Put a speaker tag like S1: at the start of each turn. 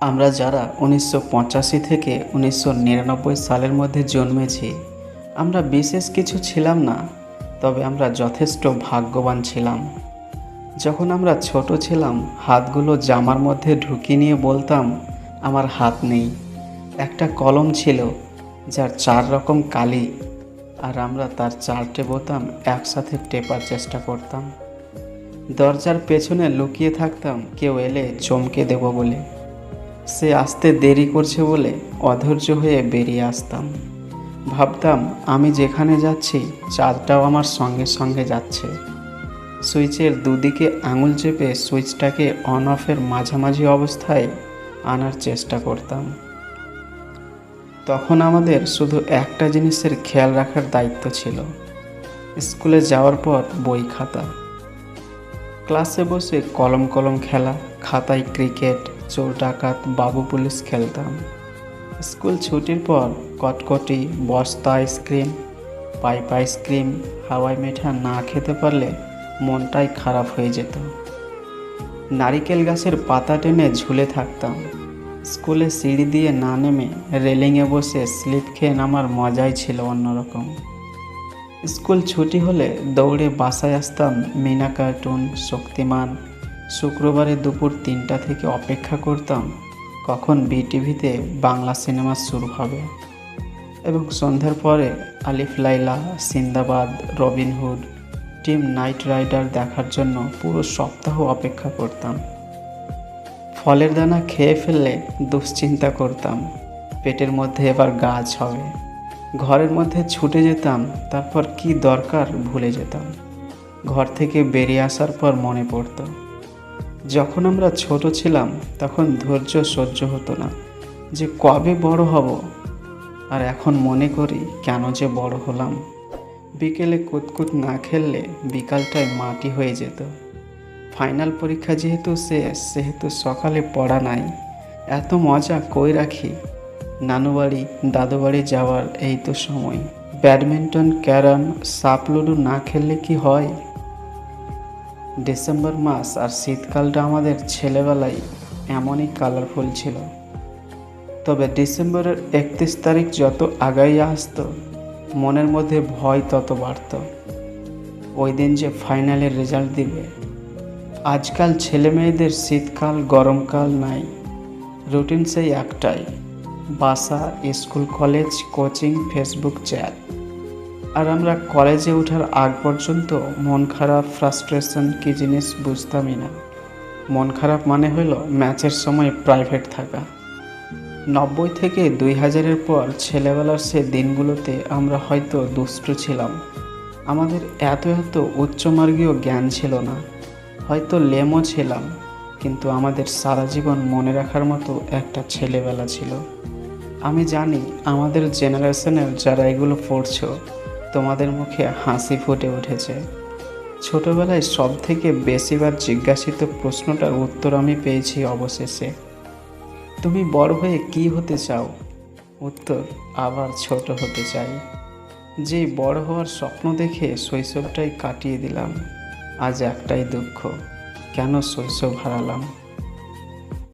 S1: আমরা যারা উনিশশো পঁচাশি থেকে উনিশশো নিরানব্বই সালের মধ্যে জন্মেছি, আমরা বিশেষ কিছু ছিলাম না, তবে আমরা যথেষ্ট ভাগ্যবান ছিলাম। যখন আমরা ছোট ছিলাম, হাতগুলো জামার মধ্যে ঢুকিয়ে নিয়ে বলতাম, আমার হাত নেই। একটা কলম ছিল, যার চার রকম কালি, আর আমরা তার চারটে বোতাম একসাথে টেপার চেষ্টা করতাম। দরজার পেছনে লুকিয়ে থাকতাম, কেউ এলে চমকে দেব বলে। সে আসতে দেরি করছে বলে অধৈর্য হয়ে বেরিয়ে আসতাম। ভাবতাম, আমি যেখানে যাচ্ছি চাঁদটাও আমার সঙ্গে সঙ্গে যাচ্ছে। সুইচের দুদিকে আঙুল চেপে সুইচটাকে অন অফের মাঝামাঝি অবস্থায় আনার চেষ্টা করতাম। তখন আমাদের শুধু একটা জিনিসের খেয়াল রাখার দায়িত্ব ছিল। স্কুলে যাওয়ার পর বই খাতা। ক্লাসে বসে কলম কলম খেলা, খাতায় ক্রিকেট চোর ডাকাত, বাবু পুলিশ খেলতাম। স্কুল ছুটির পর কটকটি, বস্তা আইসক্রিম, পাইপ আইসক্রিম, হাওয়াই মিঠা না খেতে পারলে মনটাই খারাপ হয়ে যেত। নারিকেল গাছের পাতা টেনে ঝুলে থাকতাম। স্কুলে সিঁড়ি দিয়ে না নেমে রেলিংয়ে বসে স্লিপ খেয়ে নামার মজাই ছিল অন্যরকম। স্কুল ছুটি হলে দৌড়ে বাসায় আসতাম মিনা কার্টুন, শক্তিমান শুক্রবারে দুপুর তিনটা থেকে অপেক্ষা করতাম কখন বিটিভিতে বাংলা সিনেমা শুরু হবে এবং সন্ধ্যার পরে আলিফ, লাইলা, Sinbad Robin Hood team knight rider দেখার জন্য পুরো সপ্তাহ অপেক্ষা করতাম। ফলের দানা খেয়ে ফেললে দুশ্চিন্তা করতাম, পেটের মধ্যে এবার গাছ হবে। ঘরের মধ্যে ছুটে যেতাম, তারপর কি দরকার ভুলে যেতাম। ঘর থেকে বেরিয়ে আসার পর মনে পড়তো যখন আমরা ছোট ছিলাম, তখন ধৈর্য সহ্য হতো না। যে কবে বড় হব? আর এখন মনে করি কেন যে বড় হলাম। বিকেলে কুতকুত না খেললে বিকালটায় মাটি হয়ে যেত। ফাইনাল পরীক্ষা যেহেতু শেষ, সেহেতু সকালে পড়া নাই। এত মজা কই রাখি? নানুবাড়ি, দাদুবাড়ি যাওয়ার এই তো সময়। ব্যাডমিন্টন, ক্যারাম সাপ লুডু না খেললে কি হয়? ডিসেম্বর মাস আর শীতকালটা আমাদের ছেলেবেলায় এমনই কালারফুল ছিল। তবে ডিসেম্বরের একত্রিশ তারিখ যত আগাইয়া আসতো, মনের মধ্যে ভয় তত বাড়ত। ওই দিন যে ফাইনালের রেজাল্ট দিবে। আজকাল ছেলে মেয়েদের শীতকাল, গরমকাল নাই। রুটিন সেই একটাই। বাসা, school college coaching Facebook chat আর আমরা কলেজে ওঠার আগ পর্যন্ত মন খারাপ ফ্রাস্ট্রেশন কী জিনিস বুঝতামই না। মন খারাপ মানে হলো ম্যাচের সময় প্রাইভেট থাকা। নব্বই থেকে দুই হাজারের পর ছেলেবেলার সে দিনগুলোতে আমরা হয়তো দুষ্টু ছিলাম। আমাদের এত এত উচ্চমার্গীয় জ্ঞান ছিল না। হয়তো লেমও ছিলাম, কিন্তু আমাদের সারা জীবন মনে রাখার মতো একটা ছেলেবেলা ছিল। আমি জানি আমাদের জেনারেশনের যারা এগুলো পড়ছো তোমাদের মুখে হাসি ফুটে উঠেছে। ছোটবেলায় সব থেকে বেশিবার জিজ্ঞাসিত প্রশ্নটার উত্তর আমি পেয়েছি অবশেষে। তুমি বড় হয়ে কি হতে চাও? উত্তর, আবার ছোট হতে চাই। যে বড় হওয়ার স্বপ্ন দেখে শৈশবটাই কাটিয়ে দিলাম। আজ একটাই দুঃখ, কেন শৈশব হারালাম?